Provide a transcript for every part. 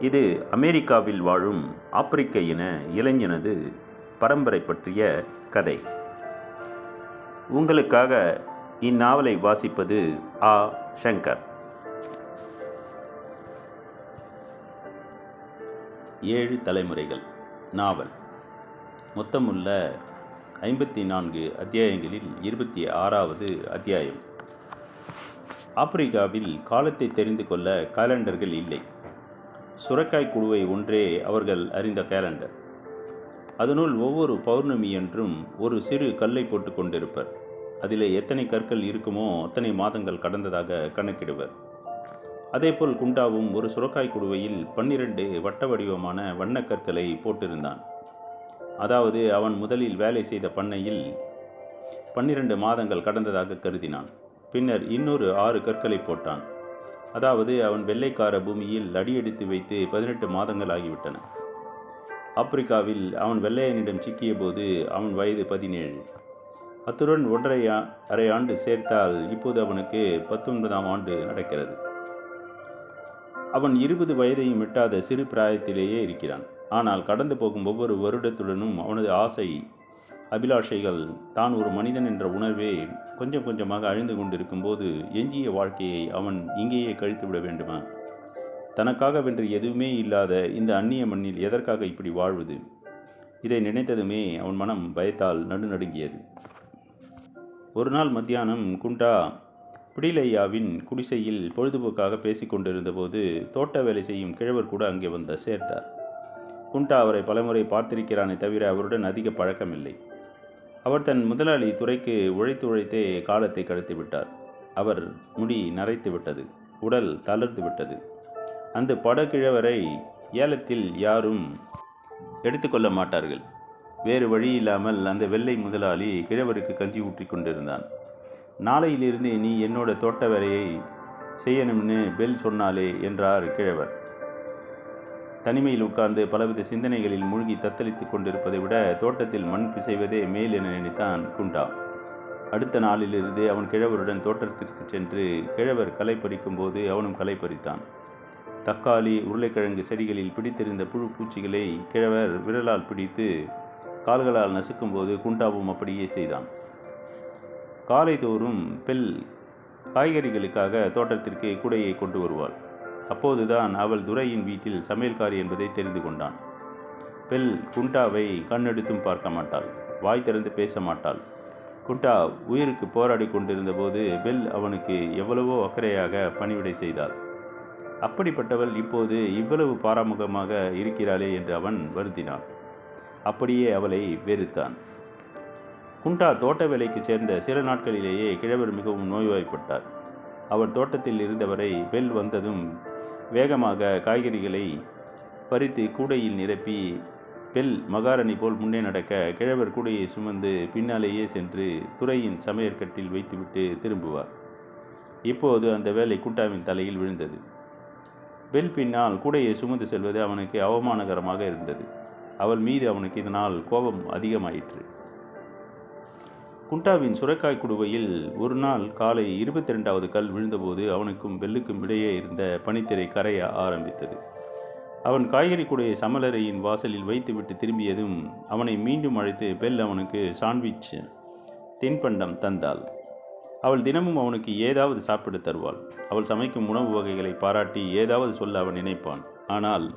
இது அமெரிக்காவில் வாழும் ஆப்பிரிக்க இன இளைஞனது பரம்பரை பற்றிய கதை. உங்களுக்காக இந்நாவலை வாசிப்பது ஆ. சங்கர். ஏழு தலைமுறைகள். நாவல். மொத்தமுள்ள ஐம்பத்தி நான்கு அத்தியாயங்களில் இருபத்தி ஆறாவது அத்தியாயம். ஆப்பிரிக்காவில் காலத்தை தெரிந்து கொள்ள காலண்டர்கள் இல்லை. சுரக்காய் குழுவை ஒன்றே அவர்கள் அறிந்த கேலண்டர் அதனுள் ஒவ்வொரு பௌர்ணமி என்றும் ஒரு சிறு கல்லை போட்டு கொண்டிருப்பர். அதிலே எத்தனை கற்கள் இருக்குமோ அத்தனை மாதங்கள் கடந்ததாக கணக்கிடுவர். அதேபோல் குண்டாவும் ஒரு சுரக்காய் குடுவையில் பன்னிரண்டு வட்ட வடிவமான வண்ணக் கற்களை போட்டிருந்தான். அதாவது அவன் முதலில் வேலை செய்த பண்ணையில் பன்னிரண்டு மாதங்கள் கடந்ததாக கருதினான். பின்னர் இன்னொரு ஆறு கற்களை போட்டான். அதாவது அவன் வெள்ளைக்கார பூமியில் அடியெடுத்து வைத்து பதினெட்டு மாதங்கள் ஆகிவிட்டன. ஆப்பிரிக்காவில் அவன் வெள்ளையனிடம் சிக்கிய போது அவன் வயது பதினேழு. அத்துடன் ஒன்றரை அரை ஆண்டு சேர்த்தால் இப்போது அவனுக்கு பத்தொன்பதாம் ஆண்டு நடக்கிறது. அவன் இருபது வயதையும் எட்டாத சிறு பிராயத்திலேயே இருக்கிறான். ஆனால் கடந்து போகும் ஒவ்வொரு வருடத்துடனும் அவனது ஆசை அபிலாஷைகள் தான் ஒரு மனிதன் என்ற உணர்வே கொஞ்சம் கொஞ்சமாக அழிந்து கொண்டிருக்கும் போது எஞ்சிய வாழ்க்கையை அவன் இங்கேயே கழித்து விட வேண்டுமா தனக்காகவென்று எதுவுமே இல்லாத இந்த அந்நிய மண்ணில் எதற்காக இப்படி வாழ்வது? இதை நினைத்ததுமே அவன் மனம் பயத்தால் நடுநடுங்கியது. ஒரு நாள் மத்தியானம் குண்டா பிடிலையாவின் குடிசையில் பொழுதுபோக்காக பேசிக் கொண்டிருந்தபோது தோட்ட வேலை செய்யும் கிழவர் கூட அங்கே வந்த சேர்த்தார். குண்டா அவரை பலமுறை பார்த்திருக்கிறானே தவிர அவருடன் அதிக பழக்கமில்லை. அவர் தன் முதலாளி துறைக்கு உழைத்து உழைத்தே காலத்தை கடத்தி விட்டார். அவர் முடி நரைத்து விட்டது உடல் தளர்ந்து விட்டது. அந்த படக்கிழவரை ஏலத்தில் யாரும் எடுத்துக்கொள்ள மாட்டார்கள். வேறு வழி இல்லாமல் அந்த வெள்ளை முதலாளி கிழவருக்கு கஞ்சி ஊற்றி கொண்டிருந்தான். நாளையிலிருந்து நீ என்னோட தோட்ட வேலையை செய்யணும்னு பெல் சொன்னாலே என்றார் கிழவர். தனிமையில் உட்கார்ந்து பலவித சிந்தனைகளில் மூழ்கி தத்தளித்துக் கொண்டிருப்பதை விட தோட்டத்தில் மண் பிசைவதே மேல் என நினைத்தான் குண்டா. அடுத்த நாளிலிருந்து அவன் கிழவருடன் தோட்டத்திற்கு சென்று கிழவர் களை பறிக்கும் போது அவனும் களை பறித்தான். தக்காளி உருளைக்கிழங்கு செடிகளில் பிடித்திருந்த புழு பூச்சிகளை கிழவர் விரலால் பிடித்து கால்களால் நசுக்கும்போது குண்டாவும் அப்படியே செய்தான். காலை தோறும் பெல் காய்கறிகளுக்காக தோட்டத்திற்கு குடையை கொண்டு வருவாள். அப்போதுதான் அவள் துரையின் வீட்டில் சமையல்காரி என்பதை தெரிந்து கொண்டான். பெல் குண்டாவை கண்ணெடுத்தும் பார்க்க மாட்டாள். வாய் திறந்து பேச மாட்டாள். குண்டா உயிருக்கு போராடி கொண்டிருந்த போது பெல் அவனுக்கு எவ்வளவோ அக்கறையாக பணிவிடை செய்தாள். அப்படிப்பட்டவள் இப்போது இவ்வளவு பாராமுகமாக இருக்கிறாளே என்று அவன் வருந்தினான். அப்படியே அவளை வெறுத்தான். குண்டா தோட்ட வேலைக்கு சேர்ந்த சில நாட்களிலேயே கிழவர் மிகவும் நோய்வாய்ப்பட்டார். அவர் தோட்டத்தில் இருந்தவரை பெல் வந்ததும் வேகமாக காய்கறிகளை பறித்து கூடையில் நிரப்பி பெல் மகாரணி போல் முன்னே நடக்க கிழவர் கூடையை சுமந்து பின்னாலேயே சென்று துறையின் சமையற்கட்டில் வைத்துவிட்டு திரும்புவார். இப்போது அந்த வேலை கூட்டாவின் தலையில் விழுந்தது. பெல் பின்னால் கூடையை சுமந்து செல்வது அவனுக்கு அவமானகரமாக இருந்தது. அவள் மீது அவனுக்கு இதனால் கோபம் அதிகமாயிற்று. குண்டாவின் சுரைக்காய் குடுவையில் ஒரு நாள் காலை இருபத்தி ரெண்டாவது கல் விழுந்தபோது அவனுக்கும் பெல்லுக்கும் இடையே இருந்த பனித்திரை கரைய ஆரம்பித்தது. அவன் காய்கறி கூடையை சமலரையின் வாசலில் வைத்துவிட்டு திரும்பியதும் அவனை மீண்டும் அழைத்து பெல் அவனுக்கு சாண்ட்விச் தின்பண்டம் தந்தாள். அவள் தினமும் அவனுக்கு ஏதாவது சாப்பிட தருவாள். அவள் சமைக்கும் உணவு வகைகளை பாராட்டி ஏதாவது சொல்ல அவன் நினைப்பான். ஆனால்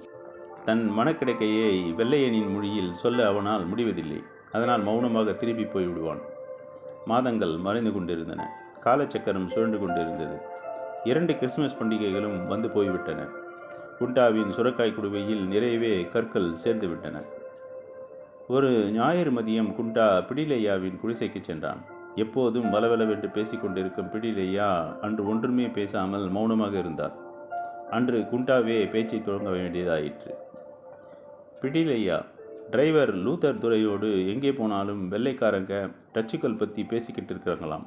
தன் மனக்கிடக்கையை வெள்ளையனின் மொழியில் சொல்ல அவனால் முடிவதில்லை. அதனால் மௌனமாக திரும்பி போய்விடுவான். மாதங்கள் மறைந்து கொண்டிருந்தன. காலச்சக்கரம் சுழண்டு கொண்டிருந்தது. இரண்டு கிறிஸ்துமஸ் பண்டிகைகளும் வந்து போய்விட்டன. குண்டாவின் சுரக்காய் குடுவையில் நிறையவே கற்கள் சேர்ந்து விட்டன. ஒரு ஞாயிறு மதியம் குண்டா பிடிலையாவின் குடிசைக்கு சென்றான். எப்போதும் வலவலவென்று பேசிக் கொண்டிருக்கும் பிடிலையா அன்று ஒன்றுமே பேசாமல் மௌனமாக இருந்தார். அன்று குண்டாவே பேச்சை தொடங்க வேண்டியதாயிற்று. பிடிலையா டிரைவர் லூத்தர் துறையோடு எங்கே போனாலும் வெள்ளைக்காரங்க டச்சுக்கள் பற்றி பேசிக்கிட்டு இருக்கிறாங்களாம்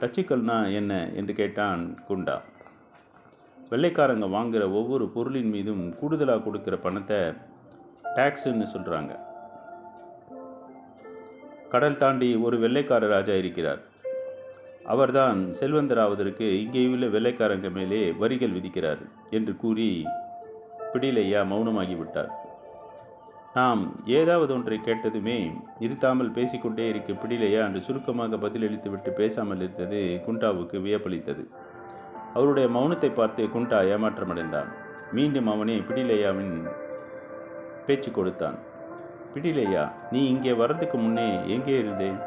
டச்சுக்கள்னா என்ன என்று கேட்டான் குண்டா. வெள்ளைக்காரங்க வாங்குகிற ஒவ்வொரு பொருளின் மீதும் கூடுதலாக கொடுக்குற பணத்தை டேக்ஸுன்னு சொல்கிறாங்க கடல் தாண்டி ஒரு வெள்ளைக்கார ராஜா இருக்கிறார். அவர்தான் செல்வந்தராவதற்கு இங்கேயுள்ள வெள்ளைக்காரங்க மேலே வரிகள் விதிக்கிறார் என்று கூறி பிடிலையா மௌனமாகிவிட்டார் நாம் ஏதாவது ஒன்றை கேட்டதுமே நிறுத்தாமல் பேசிக்கொண்டே இருக்க பிடிலையா என்று சுருக்கமாக பதிலளித்துவிட்டு பேசாமல் இருந்தது குண்டாவுக்கு வியப்பளித்தது. அவருடைய மௌனத்தை பார்த்து குண்டா ஏமாற்றமடைந்தான். மீண்டும் அவனே பிடிலையாவின் பேச்சு கொடுத்தான். பிடிலையா நீ இங்கே வர்றதுக்கு முன்னே எங்கே இருந்தேன்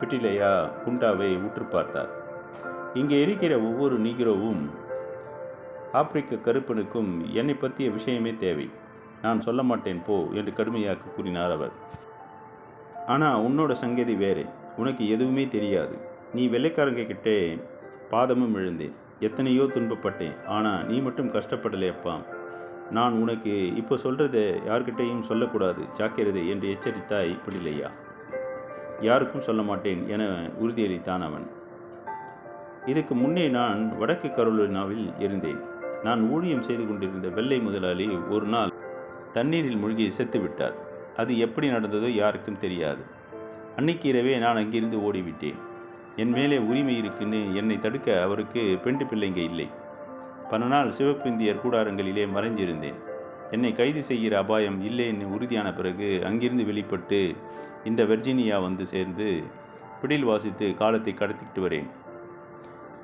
பிடிலையா குண்டாவை உற்று பார்த்தார். இங்கே இருக்கிற ஒவ்வொரு நீகிரோவும் ஆப்பிரிக்க கருப்பனுக்கும் என்னை பற்றிய விஷயமே தேவை. நான் சொல்ல மாட்டேன் போ என்று கடுமையாக கூறினார் அவர். ஆனால் உன்னோட சங்கதி வேறு உனக்கு எதுவுமே தெரியாது. நீ வெள்ளைக்காரங்க கிட்டே பாதமும் எழுந்தேன் எத்தனையோ துன்பப்பட்டேன் ஆனால் நீ மட்டும் கஷ்டப்படலையப்பா நான் உனக்கு இப்போ சொல்கிறத யார்கிட்டையும் சொல்லக்கூடாது ஜாக்கிரதை என்று எச்சரித்தாய் பிடிலையா யாருக்கும் சொல்ல மாட்டேன் என உறுதியளித்தான் அவன். இதுக்கு முன்னே நான் வடக்கு கரோலினாவில் இருந்தேன். நான் ஊழியம் செய்து கொண்டிருந்த வெள்ளை முதலாளி ஒரு நாள் தண்ணீரில் மூழ்கி செத்து விட்டார். அது எப்படி நடந்ததோ யாருக்கும் தெரியாது. அன்னைக்கு இரவே நான் அங்கிருந்து ஓடிவிட்டேன். என் மேலே உரிமை இருக்குன்னு என்னை தடுக்க அவருக்கு பெண்டு பிள்ளைங்க இல்லை. பல நாள் சிவப்பிந்தியர் கூடாரங்களிலே மறைஞ்சிருந்தேன். என்னை கைது செய்கிற அபாயம் இல்லைன்னு உறுதியான பிறகு அங்கிருந்து வெளிப்பட்டு இந்த வெர்ஜீனியா வந்து சேர்ந்து பிடில் வாசித்து காலத்தை கடத்திக்கிட்டு வரேன்.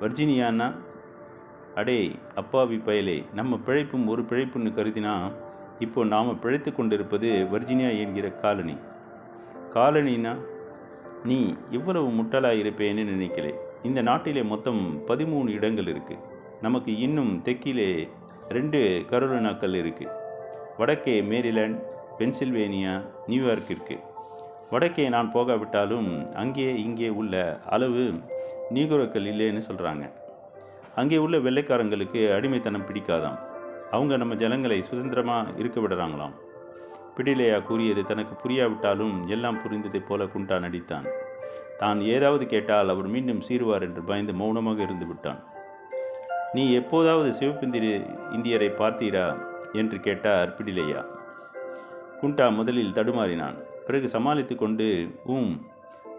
வர்ஜீனியான்னா அடே அப்பாவி பயலே நம்ம பிழைப்பும் ஒரு பிழைப்புன்னு கருதினா இப்போது நாம் பிழைத்து கொண்டிருப்பது வர்ஜினியா என்கிற காலனி. காலனினா நீ இவ்வளவு முட்டலாக இருப்பேன்னு நினைக்கிறேன் இந்த நாட்டிலே மொத்தம் பதிமூணு இடங்கள் இருக்குது நமக்கு இன்னும் தெற்கிலே ரெண்டு கரோலினாக்கள் இருக்குது வடக்கே மேரிலேண்ட் பென்சில்வேனியா நியூயார்க் இருக்குது வடக்கே நான் போகாவிட்டாலும் அங்கே இங்கே உள்ள அளவு நீகுரோக்கள் இல்லைன்னு சொல்கிறாங்க அங்கே உள்ள வெள்ளைக்காரங்களுக்கு அடிமைத்தனம் பிடிக்காதாம். அவங்க நம்ம ஜனங்களை சுதந்திரமாக இருக்க விடுறாங்களாம். பிடிலையா கூறியது தனக்கு புரியாவிட்டாலும் எல்லாம் புரிந்ததைப் போல குண்டா நடித்தான். தான் ஏதாவது கேட்டால் அவர் மீண்டும் சீருவார் என்று பயந்து மௌனமாக இருந்து விட்டான். நீ எப்போதாவது சிவப்பிந்திரி இந்தியரை பார்த்தீரா? என்று கேட்டார் பிடிலையா. குண்டா முதலில் தடுமாறினான். பிறகு சமாளித்து கொண்டு ஊம்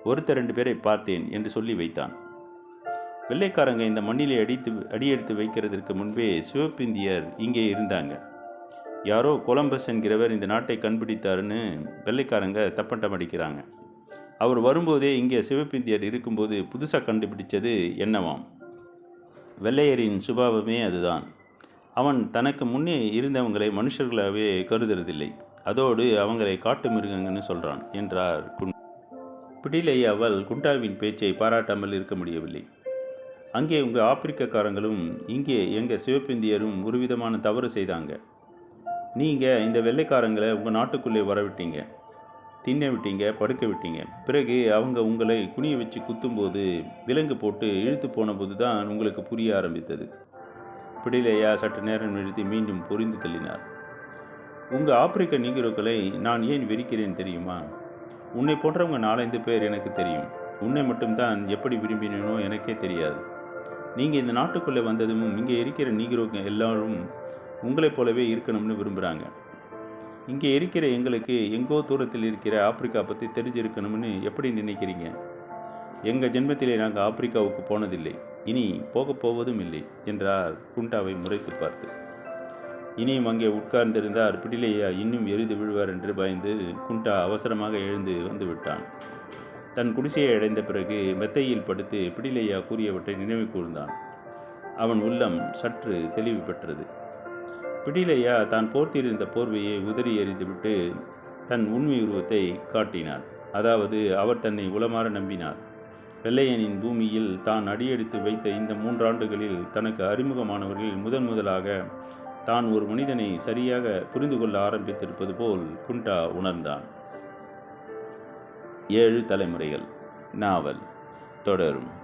ஒருத்தர் ரெண்டு பேரை பார்த்தேன் என்று சொல்லி வைத்தான். வெள்ளைக்காரங்க இந்த மண்ணிலே அடித்து அடியெடுத்து வைக்கிறதற்கு முன்பே சிவப்பிந்தியர் இங்கே இருந்தாங்க. யாரோ கொலம்பஸ் என்கிறவர் இந்த நாட்டை கண்டுபிடித்தாருன்னு வெள்ளைக்காரங்க தப்பட்டம் அடிக்கிறாங்க அவர் வரும்போதே இங்கே சிவப்பிந்தியர் இருக்கும்போது புதுசாக கண்டுபிடிச்சது என்னவாம்? வெள்ளையரின் சுபாவமே அதுதான். அவன் தனக்கு முன்னே இருந்தவங்களை மனுஷர்களாகவே கருதுறதில்லை. அதோடு அவங்களை காட்டு மிருகங்கன்னு சொல்கிறான் என்றார் குண் பிடிலை அவள் குண்டாவின் பேச்சை பாராட்டாமல் இருக்க முடியவில்லை. அங்கே உங்கள் ஆப்பிரிக்கக்காரங்களும் இங்கே எங்கள் சிவப்பிந்தியரும் ஒரு விதமான தவறு செய்தாங்க. நீங்கள் இந்த வெள்ளைக்காரங்களை உங்கள் நாட்டுக்குள்ளே வரவிட்டீங்க. தின்ன விட்டீங்க படுக்க விட்டீங்க. பிறகு அவங்க உங்களை குனிய வச்சு குத்தும்போது விலங்கு போட்டு இழுத்து போன போது தான் உங்களுக்கு புரிய ஆரம்பித்தது. பிடிலையா சற்று நேரம் நிறுத்தி மீண்டும் புரிந்து தள்ளினார். உங்கள் ஆப்பிரிக்க நீகிரோக்களை நான் ஏன் விரிக்கிறேன் தெரியுமா? உன்னை போன்றவங்க நாலஞ்சு பேர் எனக்கு தெரியும். உன்னை மட்டும்தான் எப்படி விரும்பினோ எனக்கே தெரியாது. நீங்கள் இந்த நாட்டுக்குள்ளே வந்ததும் இங்கே இருக்கிற நீகிரோங்க எல்லாரும் உங்களைப் போலவே இருக்கணும்னு விரும்புகிறாங்க இங்கே இருக்கிற எங்களுக்கு எங்கோ தூரத்தில் இருக்கிற ஆப்பிரிக்கா பற்றி தெரிஞ்சிருக்கணும்னு எப்படி நினைக்கிறீங்க? எங்கள் ஜென்மத்திலே நாங்கள் ஆப்பிரிக்காவுக்கு போனதில்லை. இனி போகப் போவதும் இல்லை என்றார் குண்டாவை முறைத்து பார்த்து. இனியும் அங்கே உட்கார்ந்திருந்தார் பிடிலையா இன்னும் எரிந்து விழுவார் என்று பயந்து குண்டா அவசரமாக எழுந்து வந்து விட்டான். தன் குடிசையை அடைந்த பிறகு மெத்தையில் படுத்து பிடிலையா கூறியவற்றை நினைவு கூர்ந்தான். அவன் உள்ளம் சற்று தெளிவு பெற்றது. பிடிலையா தான் போர்த்தியிருந்த போர்வையை உதறி எறிந்துவிட்டு தன் உண்மை உருவத்தை காட்டினார் அதாவது அவர் தன்னை உளமாற நம்பினார். வெள்ளையனின் பூமியில் தான் அடியெடுத்து வைத்த இந்த மூன்றாண்டுகளில் தனக்கு அறிமுகமானவர்களில் முதன் முதலாக தான் ஒரு மனிதனை சரியாக புரிந்து கொள்ள ஆரம்பித்திருப்பது போல் குண்டா உணர்ந்தான். ஏழு தலைமுறைகள். நாவல் தொடரும்.